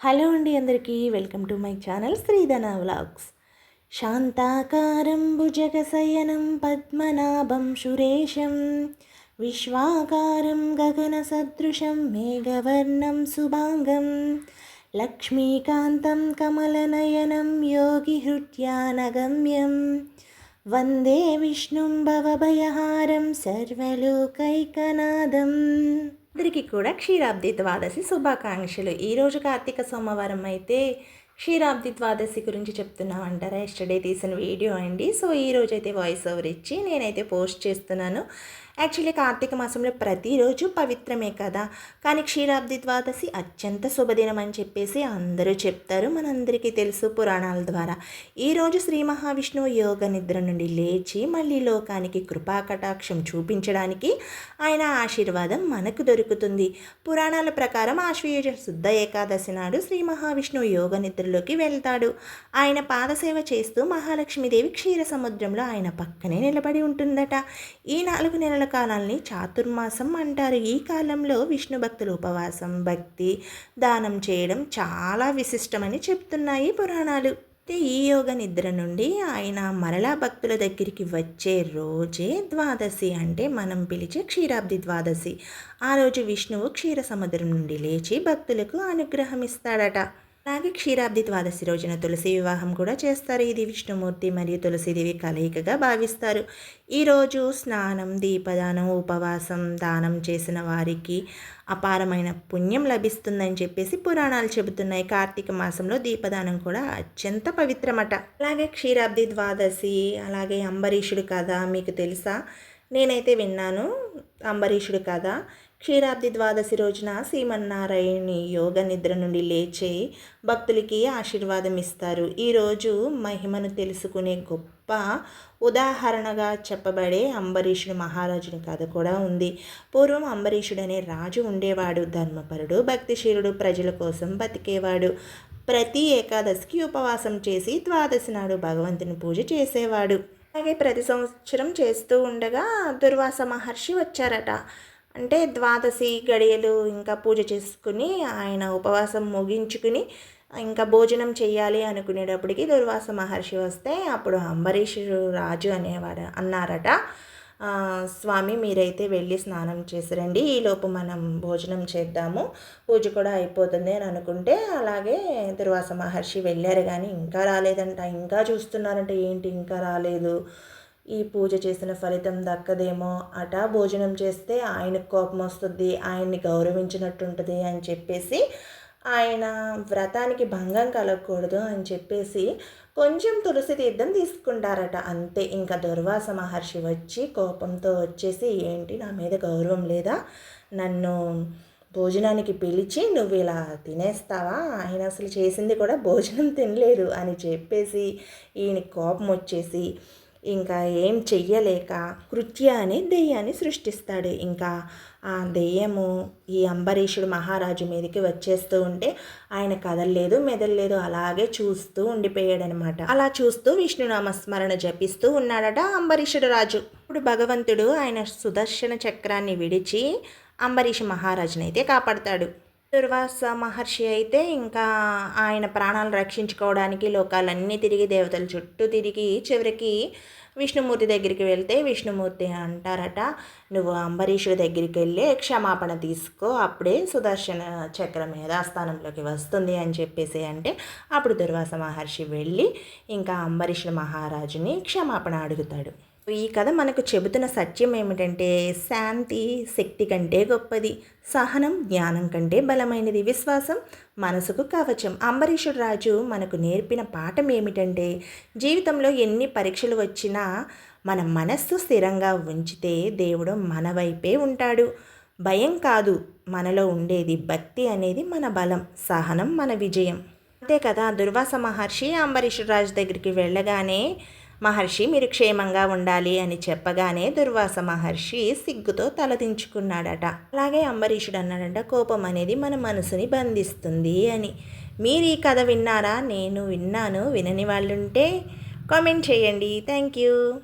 Hello అండి అందరికీ welcome to my channel Sridhana vlogs. శాంతాకారం భుజగశయనం పద్మనాభం సురేశం విశ్వాకారం గగనసదృశం మేఘవర్ణం శుభాంగం లక్ష్మీకాంతం కమలనయనం యోగిహృత్యానగమ్యం వందే విష్ణుం భవభయహారం సర్వలోకైకనాదం. అందరికీ కూడా క్షీరాబ్ది ద్వాదశి శుభాకాంక్షలు. ఈరోజు కార్తీక సోమవారం అయితే క్షీరాబ్ది ద్వాదశి గురించి చెప్తున్నామంటారా? ఎస్టర్డే తీసిన వీడియో అండి. సో ఈ అయితే వాయిస్ ఓవర్ ఇచ్చి నేనైతే పోస్ట్ చేస్తున్నాను. యాక్చువల్లీ కార్తీక మాసంలో ప్రతిరోజు పవిత్రమే కదా. కానీ క్షీరాబ్ది ద్వాదశి అత్యంత శుభదినం అని చెప్పేసి అందరూ చెప్తారు. మనందరికీ తెలుసు పురాణాల ద్వారా. ఈరోజు శ్రీ మహావిష్ణువు యోగ నిద్ర నుండి లేచి మళ్ళీ లోకానికి కృపాకటాక్షం చూపించడానికి ఆయన ఆశీర్వాదం మనకు దొరుకుతుంది. పురాణాల ప్రకారం ఆశ్వయుజ శుద్ధ ఏకాదశి నాడు శ్రీ మహావిష్ణువు యోగ నిద్ర సముద్రంలోకి వెళ్తాడు. ఆయన పాదసేవ చేస్తూ మహాలక్ష్మీదేవి క్షీర సముద్రంలో ఆయన పక్కనే నిలబడి ఉంటుందట. ఈ నాలుగు నెలల కాలాన్ని చాతుర్మాసం అంటారు. ఈ కాలంలో విష్ణు భక్తులు ఉపవాసం భక్తి దానం చేయడం చాలా విశిష్టమని చెప్తున్నాయి పురాణాలు. ఈ యోగ నిద్ర నుండి ఆయన మరలా భక్తుల దగ్గరికి వచ్చే రోజే ద్వాదశి అంటే మనం పిలిచే క్షీరాబ్ది ద్వాదశి. ఆ రోజు విష్ణువు క్షీర సముద్రం నుండి లేచి భక్తులకు అనుగ్రహం ఇస్తాడట. అలాగే క్షీరాబ్ది ద్వాదశి రోజున తులసి వివాహం కూడా చేస్తారు. ఇది విష్ణుమూర్తి మరియు తులసిదేవి కలయికగా భావిస్తారు. ఈరోజు స్నానం దీపదానం ఉపవాసం దానం చేసిన వారికి అపారమైన పుణ్యం లభిస్తుందని చెప్పేసి పురాణాలు చెబుతున్నాయి. కార్తీక మాసంలో దీపదానం కూడా అత్యంత పవిత్రమట. అలాగే క్షీరాబ్ది ద్వాదశి అలాగే అంబరీషుడు కథ మీకు తెలుసా? నేనైతే విన్నాను అంబరీషుడు కథ. క్షీరాబ్ది ద్వాదశి రోజున శ్రీమన్నారాయణి యోగ నిద్ర నుండి లేచి భక్తులకి ఆశీర్వాదం ఇస్తారు. ఈరోజు మహిమను తెలుసుకునే గొప్ప ఉదాహరణగా చెప్పబడే అంబరీషుడు మహారాజుని కథ కూడా ఉంది. పూర్వం అంబరీషుడు అనే రాజు ఉండేవాడు ధర్మపరుడు భక్తిశీలుడు ప్రజల కోసం బతికేవాడు. ప్రతి ఏకాదశికి ఉపవాసం చేసి ద్వాదశి నాడు భగవంతుని పూజ చేసేవాడు. అలాగే ప్రతి సంవత్సరం చేస్తూ ఉండగా దుర్వాస మహర్షి వచ్చారట. అంటే ద్వాదశి గడియలు ఇంకా పూజ చేసుకుని ఆయన ఉపవాసం ముగించుకుని ఇంకా భోజనం చేయాలి అనుకునేటప్పటికి దుర్వాస మహర్షి వస్తే అప్పుడు అంబరీషుడు రాజు అనేవాడు అన్నారట. స్వామి మీరైతే వెళ్ళి స్నానం చేసిరండి ఈలోపు మనం భోజనం చేద్దాము పూజ కూడా అయిపోతుంది అని అనుకుంటే అలాగే దుర్వాస మహర్షి వెళ్ళారు. కానీ ఇంకా రాలేదంట ఇంకా చూస్తున్నారంట ఏంటి ఇంకా రాలేదు? ఈ పూజ చేసిన ఫలితం దక్కదేమో అటా. భోజనం చేస్తే ఆయనకు కోపం వస్తుంది ఆయన్ని గౌరవించినట్టు ఉంటుంది అని చెప్పేసి ఆయన వ్రతానికి భంగం కలగకూడదు అని చెప్పేసి కొంచెం తులసి తీర్థం తీసుకుంటారట. అంతే ఇంకా దుర్వాస మహర్షి వచ్చి కోపంతో వచ్చేసి ఏంటి నా మీద గౌరవం లేదా? నన్ను భోజనానికి పిలిచి నువ్వు ఇలా తినేస్తావా? ఆయన అసలు చేసింది కూడా భోజనం తినలేదు అని చెప్పేసి ఈయన కోపం వచ్చేసి ఇంకా ఏం చెయ్యలేక కృత్య అనే దెయ్యాన్ని సృష్టిస్తాడు. ఇంకా ఆ దెయ్యము ఈ అంబరీషుడు మహారాజు మీదకి వచ్చేస్తూ ఉంటే ఆయన కదలలేదు మెదలలేదు అలాగే చూస్తూ ఉండిపోయాడనమాట. అలా చూస్తూ విష్ణునామస్మరణ జపిస్తూ ఉన్నాడట అంబరీషుడు రాజు. ఇప్పుడు భగవంతుడు ఆయన సుదర్శన చక్రాన్ని విడిచి అంబరీష్ మహారాజునైతే కాపాడతాడు. దుర్వాస మహర్షి అయితే ఇంకా ఆయన ప్రాణాలు రక్షించుకోవడానికి లోకాలన్నీ తిరిగి దేవతల చుట్టూ తిరిగి చివరికి విష్ణుమూర్తి దగ్గరికి వెళ్తే విష్ణుమూర్తి అంటారట నువ్వు అంబరీషుడి దగ్గరికి వెళ్ళి క్షమాపణ తీసుకో అప్పుడే సుదర్శన చక్రం మీద స్థానంలోకి వస్తుంది అని చెప్పేసి అంటే అప్పుడు దుర్వాస మహర్షి వెళ్ళి ఇంకా అంబరీషుడు మహారాజుని క్షమాపణ అడుగుతాడు. ఈ కథ మనకు చెబుతున్న సత్యం ఏమిటంటే శాంతి శక్తి కంటే గొప్పది సహనం జ్ఞానం కంటే బలమైనది విశ్వాసం మనసుకు కవచం. అంబరీషుడు రాజు మనకు నేర్పిన పాఠం ఏమిటంటే జీవితంలో ఎన్ని పరీక్షలు వచ్చినా మన మనస్సు స్థిరంగా ఉంచితే దేవుడు మన వైపే ఉంటాడు. భయం కాదు మనలో ఉండేది భక్తి అనేది మన బలం సహనం మన విజయం. అంతే కదా? దుర్వాస మహర్షి అంబరీషుడు రాజు దగ్గరికి వెళ్ళగానే మహర్షి మీరు క్షేమంగా ఉండాలి అని చెప్పగానే దుర్వాస మహర్షి సిగ్గుతో తలదించుకున్నాడట అలాగే అంబరీషుడు అన్నాడంట కోపం అనేది మన మనసుని బంధిస్తుంది అని. మీరు ఈ కథ విన్నారా? నేను విన్నాను. వినని వాళ్ళుంటే కామెంట్ చేయండి. Thank you.